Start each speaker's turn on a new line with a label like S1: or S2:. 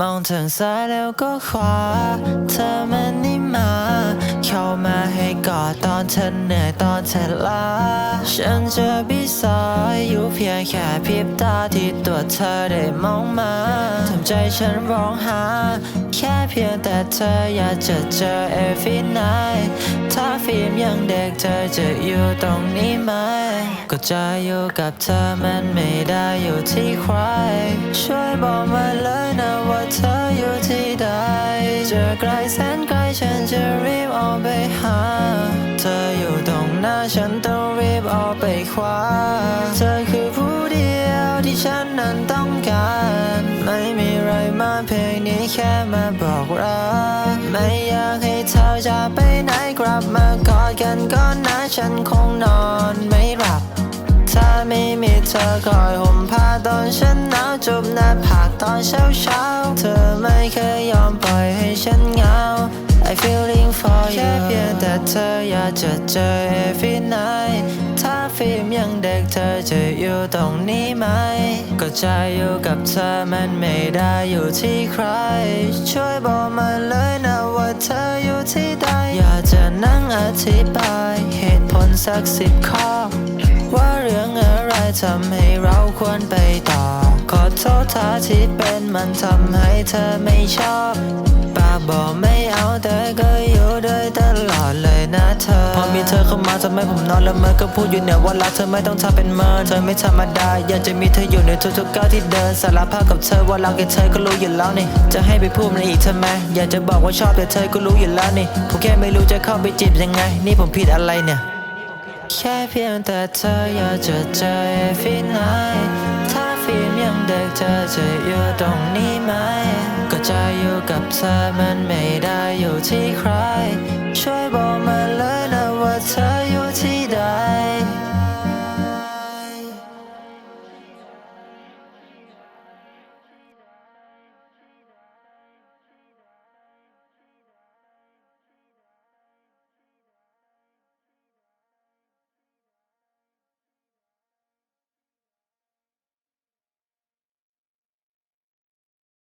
S1: มองทางซ้ายแล้วก็ขวา เธอมันนี่มา เข้ามาให้กอดตอนเธอเหนื่อยตอนเธอล้า ฉันจะพิสายอยู่เพียงแค่พริบตาที่ตัวเธอได้มองมาทำใจฉันร้องหา แค่เพียงแต่เธออยากจะเจอ every night ถ้าฟิล์มยังเด็กเธอจะอยู่ตรงนี้ไหม ก็จะอยู่กับเธอมันไม่ได้อยู่ที่ใคร แสนไกลฉันจะรีบออกไปหา เธออยู่ตรงหน้าฉันต้องรีบออกไปคว้า เธอคือผู้เดียวที่ฉันนั้นต้องการ ไม่มีไรมาเพลงนี้แค่มาบอกรัก ไม่อยากให้เธอจากไปไหนกลับมากอดกันก่อนนะฉันคงนอนไม่หลับ ถ้าไม่มีเธอคอยห่มผ้าตอนฉันน จบหน้าผากตอนเช้าเช้าเธอไม่เคยยอมปล่อยให้ฉันเหงา I feeling for you แค่เพียงแต่เธออยากจะเจอ every night ถ้าฟิล์มยังเด็กเธอจะอยู่ตรงนี้ไหม ก็ใจอยู่กับเธอมันไม่ได้อยู่ที่ใคร ช่วยบอกมาเลยนะว่าเธออยู่ที่ใด อยากจะนั่งอธิบายเหตุผลสักสิบข้อ ว่าเรื่องอะไรทำให้เราควรไปต่อ ขอโทษท่าที่เป็นมันทำให้เธอไม่ชอบปากบอกไม่เอาแต่ก็อยู่ด้วยตลอดเลยนะเธอ พอมีเธอเข้ามาทำให้ผมนอนแล้วเมอก็พูดอยู่เนี่ยว่ารักเธอไม่ต้องทำเป็นเมินเธอไม่ธรรมดาอยากจะมีเธออยู่ในทุกๆก้าวที่เดินสารภาพกับเธอว่ารักแค่เธอก็รู้อยู่แล้วนี่จะให้ไปพูดมันอีกทำไมอยากจะบอกว่าชอบแต่เธอก็รู้อยู่แล้วนี่ผมแค่ไม่รู้จะเข้าไปจีบยังไง นี่ผมผิดอะไรเนี่ยแค่เพียงแต่เธออยากจะเจอ every night เธอจะอยู่ตรงนี้ไหม ก็จะอยู่กับเธอมันไม่ได้อยู่ที่ใคร ช่วยบอกมาเลยนะว่าเธอ